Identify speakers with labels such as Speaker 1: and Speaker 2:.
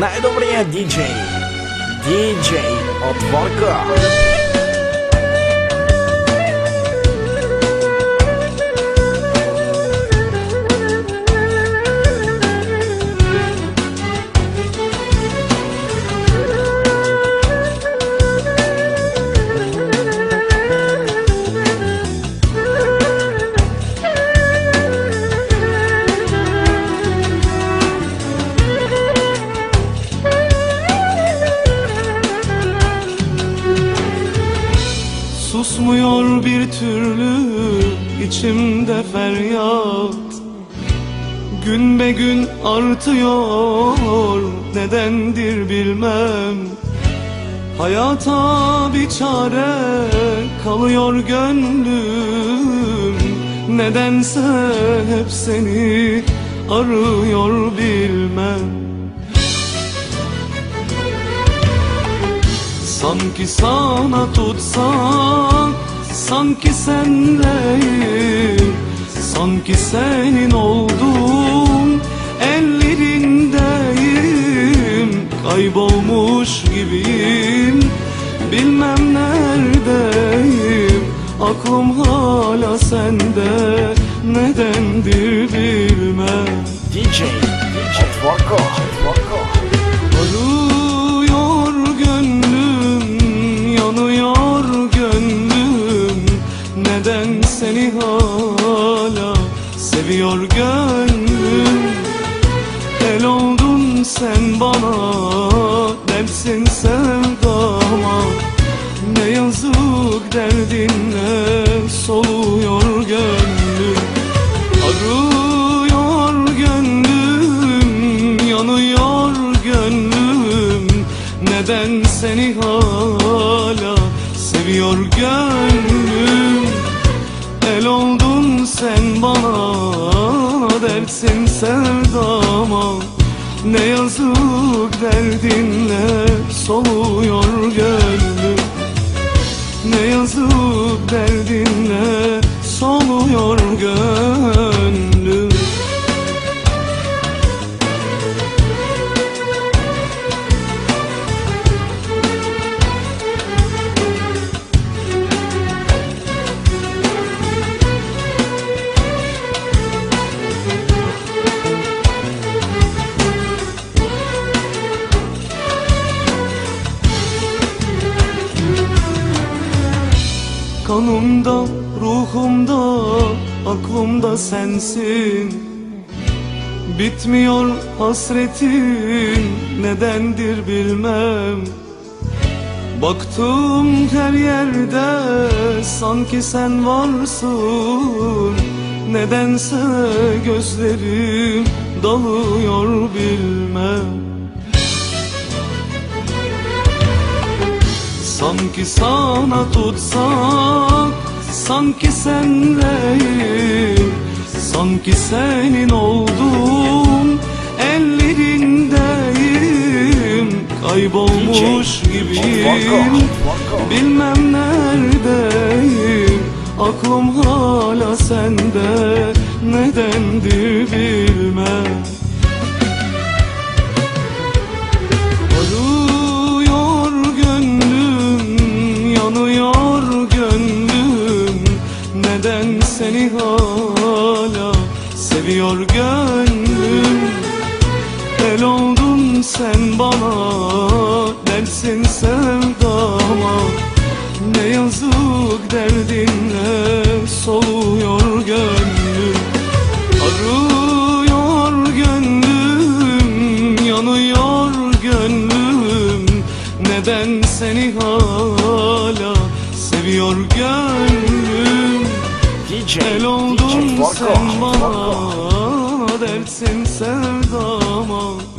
Speaker 1: najdobrije DJ, DJ od Vorka.
Speaker 2: Susmuyor bir türlü içimde feryat. Gün be gün artıyor nedendir bilmem. Hayata bir çare kalıyor gönlüm. Nedense hep seni arıyor bilmem Sanki sana tutsak Sanki sendeyim Sanki senin oldum Ellerindeyim Kaybolmuş gibiyim Bilmem neredeyim Aklım hala sende Nedendir bilmem DJ, DJ. Otvarko. Otvarko. Dersin sevdama Ne yazık derdinle soluyor gönlüm. Arıyor gönlüm, yanıyor gönlüm. Neden seni hala seviyor gönlüm? El oldun sen bana, dersin sevdama. Ne yazık derdinle soluyor gönlüm. Ne yazık derdinle soluyor gönlüm Kanımda, ruhumda, aklımda sensin. Bitmiyor hasretin nedendir bilmem. Baktım her yerde sanki sen varsın. Nedense gözlerim dalıyor bilmem Sanki sana tutsak Sanki senleyim. Sanki senin oldum Ellerindeyim. Kaybolmuş gibiyim. Bilmem neredeyim. Aklım hala sende. Nedendir bilmem seviyor gönlüm. El oldun sen bana, dersin sevdama. Ne yazık derdinle soluyor gönlüm. Arıyor gönlüm, yanıyor gönlüm. Neden seni hala seviyor gönlüm
Speaker 1: DJ
Speaker 2: El oldun
Speaker 1: DJ
Speaker 2: Varko,
Speaker 1: sen
Speaker 2: bana Varko. sevdama